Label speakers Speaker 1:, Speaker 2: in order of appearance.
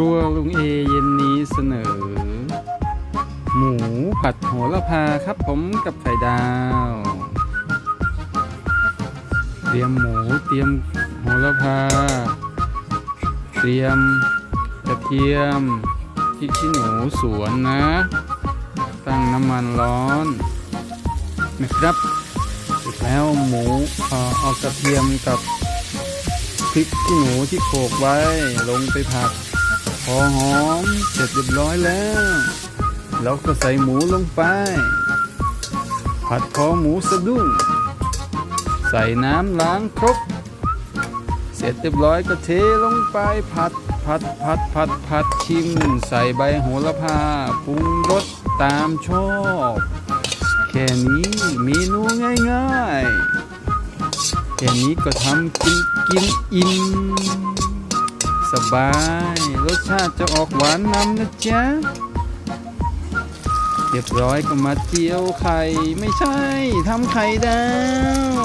Speaker 1: รัวลุงเอเย็นนี้เสนอ หมูผัดโหระพาครับผมกับไข่ดาว เตรียมหมูเตรียมโหระพา เตรียมกระเทียมพริกขี้หนูสวนนะ ตั้งน้ำมันร้อนนะครับเสร็จแล้วหมูเอ่อเอากระเทียมกับพริกขี้หนูที่โขลกไว้ลงไปผัด พอหอมเสร็จเรียบร้อยแล้ว เราก็ใส่หมูลงไป ผัดพอหมูสะดุ้งใส่น้ำล้างครก เสร็จเรียบร้อยก็เทลงไปผัดผัดผัดผัดผัดชิม ใส่ใบโหระพาปรุงรสตามชอบ แค่นี้เมนูง่ายๆ แค่นี้ก็ทำกินกินอิ่ม สบาย รสชาติจะออกหวานนำนะจ๊ะเรียบร้อยก็มาเจียวไข่ ไม่ใช่ทำไข่ดาว